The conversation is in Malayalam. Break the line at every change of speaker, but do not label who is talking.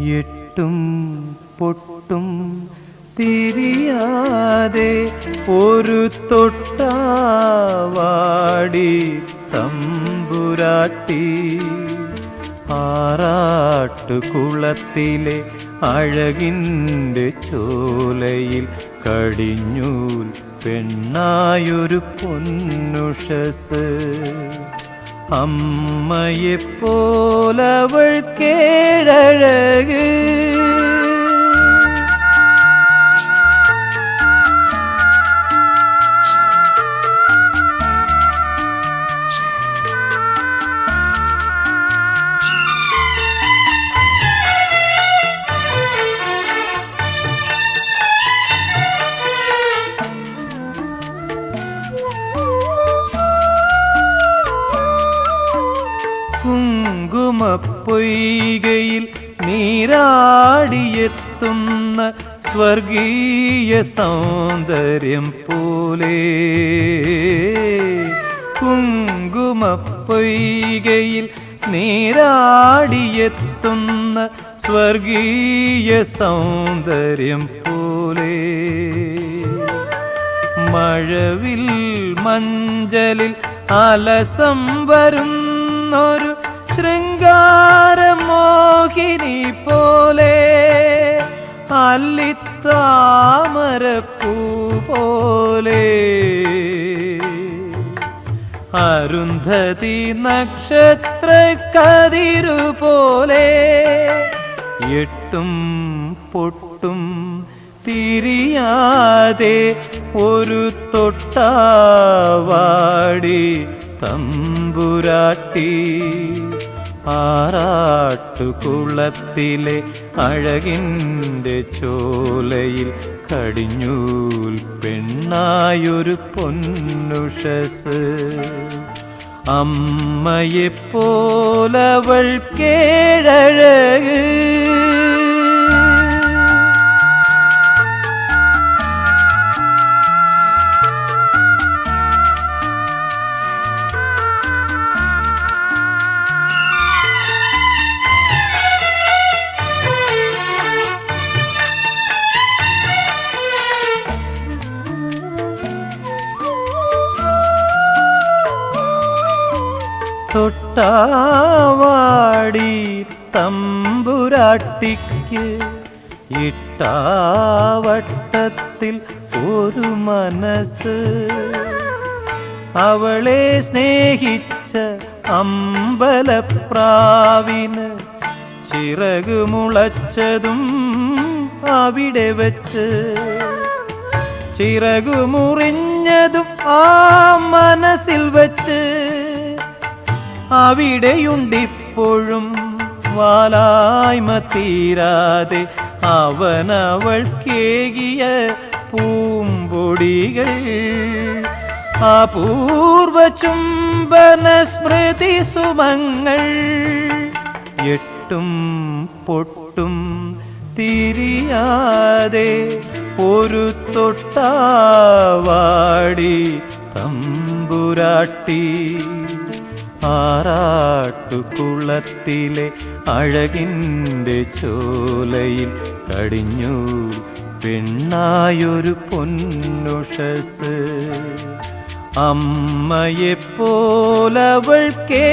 എട്ടും പൊട്ടും തിരിയാതെ ഒരു തൊട്ടാവാടി തമ്പുരാട്ടി. ആറാട്ടുകുളത്തിലെ അഴകിന്റെ ചോലയിൽ കടിഞ്ഞൂൽ പെണ്ണായൊരു പൊന്നുഷസ്. അമ്മയെപ്പോലവൾ കേഴഴക് കുങ്കുമപ്പൊയ്കയിൽ നീരാടിയെത്തുന്ന സ്വർഗീയ സൗന്ദര്യം പോലെ. കുങ്കുമപ്പൊയ്കയിൽ നീരാടിയെത്തുന്ന സ്വർഗീയ സൗന്ദര്യം പോലെ. മഴവിൽ മഞ്ചലിൽ അലസം വരുന്നൊരു ശൃംഗാരമോഹിനി പോലെ അല്ലിത്താമരപ്പൂ പോലെ അരുന്ധതി നക്ഷത്ര കതിരു പോലെ എട്ടും പൊട്ടും തിരിയാതെ ഒരു തൊട്ടാവാടി തമ്പുരാട്ടി. ആറാട്ടുകുളത്തിലെ അഴകിന്റെ ചോലയിൽ കടിഞ്ഞൂൽ പെണ്ണായൊരു പൊന്നുഷസ്. അമ്മയെപ്പോലവൾ കേഴഴക് തൊട്ടാവാടി തമ്പുരാട്ടിക്ക് ഇട്ടാവട്ടത്തിൽ ഒരു മനസ്സ്. അവളെ സ്നേഹിച്ച അമ്പലപ്രാവിന് ചിറകുമുളച്ചതും അവിടെ വച്ച്. ചിറകുമുറിഞ്ഞതും ആ മനസ്സിൽ വച്ച്. അവിടെയുണ്ടിപ്പോഴും വാലായ്മ തീരാതെ അവനവൾ കേകിയ പൂമ്പൊടികൾ. അപൂർവ ചുംബന സ്മൃതി സുമങ്ങൾ എട്ടും പൊട്ടും തിരിയാതെ ഒരു തൊട്ടാവാടി തമ്പുരാട്ടി. ആറാട്ടുകുളത്തിലെ അഴകിന്റെ ചോലയിൽ കടിഞ്ഞു പെണ്ണായൊരു പൊന്നുഷസ്. അമ്മയെപ്പോലവൾ കേ